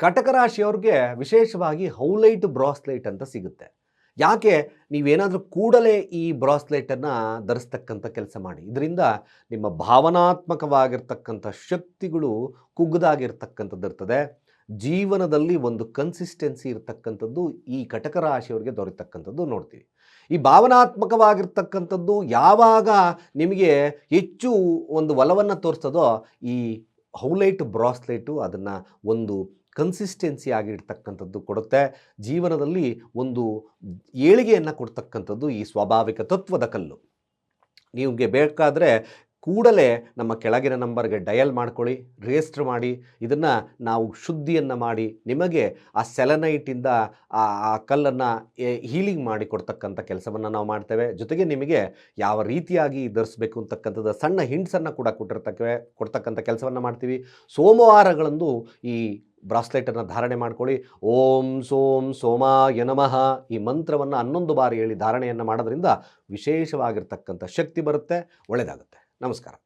ಕಟಕ ರಾಶಿಯವ್ರಿಗೆ ವಿಶೇಷವಾಗಿ ಹೌಲೈಟ್ ಬ್ರಾಸ್ಲೈಟ್ ಅಂತ ಸಿಗುತ್ತೆ. ಯಾಕೆ? ನೀವೇನಾದರೂ ಕೂಡಲೇ ಈ ಬ್ರಾಸ್ಲೈಟನ್ನು ಧರಿಸ್ತಕ್ಕಂಥ ಕೆಲಸ ಮಾಡಿ. ಇದರಿಂದ ನಿಮ್ಮ ಭಾವನಾತ್ಮಕವಾಗಿರ್ತಕ್ಕಂಥ ಶಕ್ತಿಗಳು ಕುಗ್ಗದಾಗಿರ್ತಕ್ಕಂಥದ್ದು ಇರ್ತದೆ. ಜೀವನದಲ್ಲಿ ಒಂದು ಕನ್ಸಿಸ್ಟೆನ್ಸಿ ಇರತಕ್ಕಂಥದ್ದು ಈ ಕಟಕ ರಾಶಿಯವರಿಗೆ ದೊರೆತಕ್ಕಂಥದ್ದು ನೋಡ್ತೀವಿ. ಈ ಭಾವನಾತ್ಮಕವಾಗಿರ್ತಕ್ಕಂಥದ್ದು ಯಾವಾಗ ನಿಮಗೆ ಹೆಚ್ಚು ಒಂದು ಒಲವನ್ನು ತೋರಿಸೋದೋ ಈ ಹೌಲೈಟ್ ಬ್ರಾಸ್ಲೈಟು ಅದನ್ನು ಒಂದು ಕನ್ಸಿಸ್ಟೆನ್ಸಿ ಆಗಿರ್ತಕ್ಕಂಥದ್ದು ಕೊಡುತ್ತೆ. ಜೀವನದಲ್ಲಿ ಒಂದು ಏಳಿಗೆಯನ್ನು ಕೊಡ್ತಕ್ಕಂಥದ್ದು ಈ ಸ್ವಾಭಾವಿಕ ತತ್ವದ ಕಲ್ಲು. ನಿಮಗೆ ಬೇಕಾದರೆ ಕೂಡಲೇ ನಮ್ಮ ಕೆಳಗಿನ ನಂಬರ್ಗೆ ಡಯಲ್ ಮಾಡ್ಕೊಳ್ಳಿ, ರಿಜಿಸ್ಟರ್ ಮಾಡಿ, ಇದನ್ನು ನಾವು ಶುದ್ಧಿಯನ್ನು ಮಾಡಿ, ನಿಮಗೆ ಆ ಸೆಲೆನೈಟಿಂದ ಆ ಕಲ್ಲನ್ನು ಹೀಲಿಂಗ್ ಮಾಡಿ ಕೊಡ್ತಕ್ಕಂಥ ಕೆಲಸವನ್ನು ನಾವು ಮಾಡ್ತೇವೆ. ಜೊತೆಗೆ ನಿಮಗೆ ಯಾವ ರೀತಿಯಾಗಿ ಧರಿಸ್ಬೇಕು ಅಂತಕ್ಕಂಥದ್ದು, ಸಣ್ಣ ಹಿಂಟ್ಸನ್ನು ಕೂಡ ಕೊಟ್ಟಿರ್ತಕ್ಕವೆ, ಕೊಡ್ತಕ್ಕಂಥ ಕೆಲಸವನ್ನು ಮಾಡ್ತೀವಿ. ಸೋಮವಾರಗಳಂದು ಈ ಬ್ರಾಸ್ಲೆಟನ್ನು ಧಾರಣೆ ಮಾಡ್ಕೊಳ್ಳಿ. ಓಂ ಸೋಂ ಸೋಮಾಯ ನಮಃ ಈ ಮಂತ್ರವನ್ನು ಹನ್ನೊಂದು ಬಾರಿ ಹೇಳಿ ಧಾರಣೆಯನ್ನು ಮಾಡೋದ್ರಿಂದ ವಿಶೇಷವಾಗಿರ್ತಕ್ಕಂಥ ಶಕ್ತಿ ಬರುತ್ತೆ ಒಳ್ಳೆಯದಾಗುತ್ತೆ ನಮಸ್ಕಾರ.